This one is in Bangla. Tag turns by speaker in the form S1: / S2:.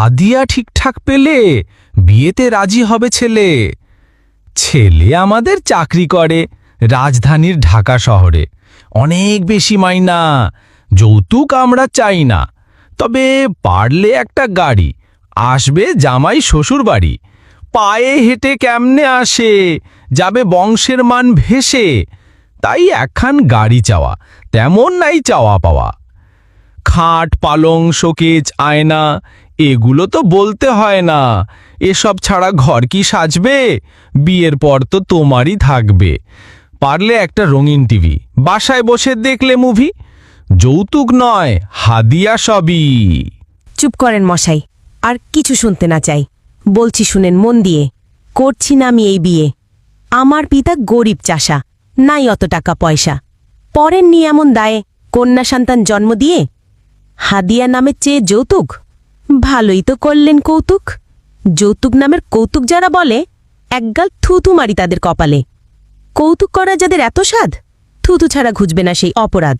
S1: হাদিয়া ঠিকঠাক পেলে বিয়েতে রাজি হবে ছেলে। ছেলে আমাদের চাকরি করে রাজধানীর ঢাকা শহরে। অনেক বেশি মাইনা, যৌতুক আমরা চাই না। তবে পারলে একটা গাড়ি, আসবে জামাই শ্বশুর বাড়ি। পায়ে হেঁটে কেমনে আসে, যাবে বংশের মান ভেসে। তাই একখান গাড়ি চাওয়া, তেমন নাই চাওয়া পাওয়া। খাট, পালং, শোকেজ, আয়না, এগুলো তো বলতে হয় না। এসব ছাড়া ঘর কি সাজবে? বিয়ের পর তো তোমারই থাকবে। পারলে একটা রঙিন টিভি, বাসায় বসে দেখলে মুভি। যৌতুক নয়, হাদিয়া সবই।
S2: চুপ করেন মশাই, আর কিছু শুনতে না চাই। বলছি শুনেন, মন দিয়ে, করছি না আমি এই বিয়ে। আমার পিতা গরিব চাষা, নাই অত টাকা পয়সা। পরের নিয়ে এমন দায়ে কন্যা সন্তান জন্ম দিয়ে হাদিয়া নামের চেয়ে যৌতুক? ভালোই তো করলেন কৌতুক। যৌতুক নামের কৌতুক যারা বলে, একগাল থুথু মারি তাদের কপালে। কৌতুক করা যাদের এত স্বাদ, থুথু ছাড়া ঘুজবে না সেই অপরাধ।